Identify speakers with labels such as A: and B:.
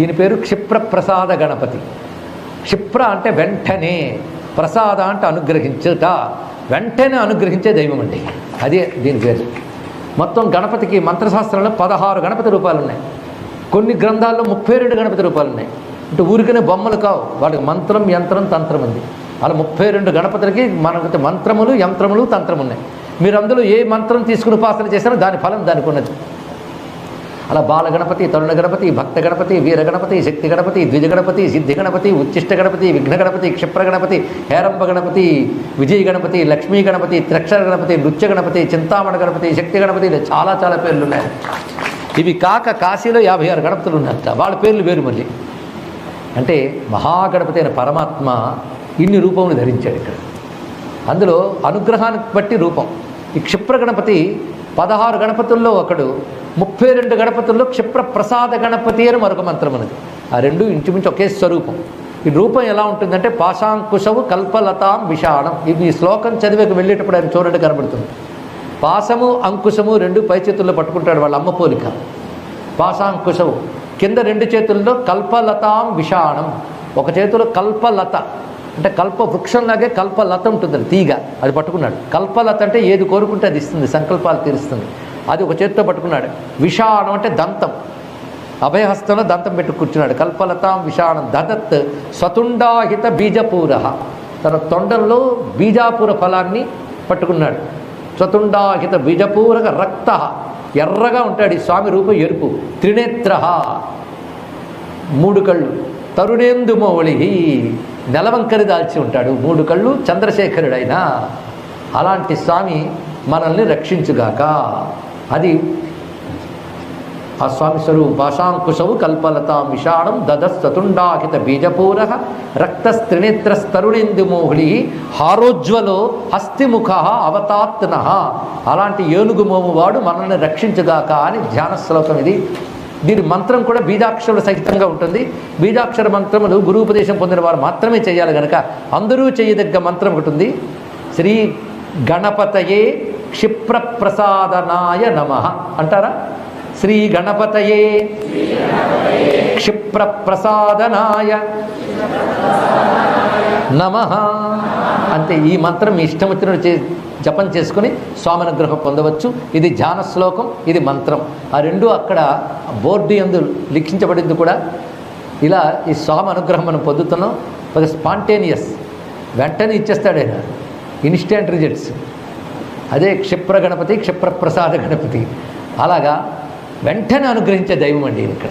A: ఈయన పేరు క్షిప్ర ప్రసాద గణపతి. క్షిప్ర అంటే వెంటనే ప్రసాద అంటే అనుగ్రహించుట. వెంటనే అనుగ్రహించే దైవం అండి. అదే దీని పేరు. మొత్తం గణపతికి మంత్రశాస్త్రంలో పదహారు గణపతి రూపాలు ఉన్నాయి కొన్ని గ్రంథాల్లో ముప్పై రెండు గణపతి రూపాలు ఉన్నాయి అంటే ఊరికనే బొమ్మలు కావు. వాటికి మంత్రం యంత్రం తంత్రం ఉంది. అలా ముప్పై రెండు గణపతులకి మనకు మంత్రములు యంత్రములు తంత్రం ఉన్నాయి మీరు అందులో ఏ మంత్రం తీసుకుని ఉపాసన చేసినా దాని ఫలం దానికి ఉన్నది. అలా బాలగణపతి తరుణ గణపతి భక్త గణపతి వీర గణపతి శక్తి గణపతి ద్విజ గణపతి సిద్ధి గణపతి ఉచ్చిష్ట గణపతి విఘ్న గణపతి క్షిప్ర గణపతి హేరంబ గణపతి విజయ గణపతి లక్ష్మీ గణపతి త్రక్షర గణపతి నృత్య గణపతి చింతామణ గణపతి శక్తి గణపతి ఇలా చాలా చాలా పేర్లు ఉన్నాయి ఇవి కాక కాశీలో యాభై ఆరు గణపతులు ఉన్నారట. వాళ్ళ పేర్లు వేరు మళ్ళీ. అంటే మహాగణపతి అయిన పరమాత్మ ఇన్ని రూపములు ధరించాడు ఇక్కడ. అందులో అనుగ్రహానికి బట్టి రూపం. ఈ క్షిప్ర గణపతి పదహారు గణపతుల్లో ఒకడు ముప్పై రెండు గణపతుల్లో క్షిప్ర ప్రసాద గణపతి అని మరొక మంత్రం ఉన్నది. ఆ రెండు ఇంచుమించు ఒకే స్వరూపం. ఈ రూపం ఎలా ఉంటుందంటే పాశాంకుశవు కల్పలతాం విషాణం ఇది ఈ శ్లోకం చదివేకి వెళ్ళేటప్పుడు ఆయన చూడండి కనబడుతుంది. పాశము అంకుశము రెండు పై చేతుల్లో పట్టుకుంటాడు వాళ్ళ అమ్మ పోలిక. పాశాంకుశవు కింద రెండు చేతుల్లో కల్పలతాం విషాణం ఒక చేతిలో కల్పలత. అంటే కల్ప వృక్షంలాగే కల్పలత ఉంటుంది తీగ. అది పట్టుకున్నాడు. కల్పలత అంటే ఏది కోరుకుంటే అది ఇస్తుంది సంకల్పాలు తీరుస్తుంది. అది ఒక చేతితో పట్టుకున్నాడు. విషాణం అంటే దంతం. అభయహస్తంలో దంతం పెట్టి కూర్చున్నాడు. కల్పలతాం విషాణం దదత్ స్వతుండాహిత బీజపూర. తన తొండంలో బీజాపూర ఫలాన్ని పట్టుకున్నాడు. స్వతుండాహిత బీజపూరక రక్త. ఎర్రగా ఉంటాడు ఈ స్వామి రూపం ఎరుపు. త్రినేత్ర. మూడు కళ్ళు. తరుణేందు మౌళి నెలవంకరి దాల్చి ఉంటాడు. మూడు కళ్ళు చంద్రశేఖరుడైన. అలాంటి స్వామి మనల్ని రక్షించుగాక. అది ఆ స్వామి స్వరూపం భాషాంకుశవు కల్పలతాం విషాణం దదస్తతుండాహిత బీజపూర రక్తస్త్రినేత్రస్తరుణేందుమోహుళి హారోజ్వలో హస్తిముఖ అవతాత్న అలాంటి ఏనుగు మోమువాడు మనల్ని రక్షించుగాక అని ధ్యాన శ్లోకం ఇది. దీని మంత్రం కూడా బీజాక్షరుడు సహితంగా ఉంటుంది. బీజాక్షర మంత్రములు గురుపదేశం పొందిన వారు మాత్రమే చేయాలి కనుక అందరూ చేయదగ్గ మంత్రం ఒకటి ఉంది. శ్రీ గణపతయే క్షిప్ర ప్రసాదనాయ నమ. అంటారా? శ్రీ గణపతయే క్షిప్ర ప్రసాదనాయ. నమ. అంతే ఈ మంత్రం మీ ఇష్టం వచ్చినట్టు చే జపం చేసుకుని స్వామి అనుగ్రహం పొందవచ్చు. ఇది ధ్యాన శ్లోకం ఇది మంత్రం. ఆ రెండు అక్కడ బోర్డు ఎందు లిఖించబడింది కూడా. ఇలా ఈ స్వామి అనుగ్రహం మనం పొందుతున్నాం. ఒక స్పాంటేనియస్. వెంటనే ఇచ్చేస్తాడు ఆయన. Instant results. అదే క్షిప్ర గణపతి క్షిప్ర ప్రసాద గణపతి. అలాగా వెంటనే అనుగ్రహించే దైవం అండి ఇక్కడ.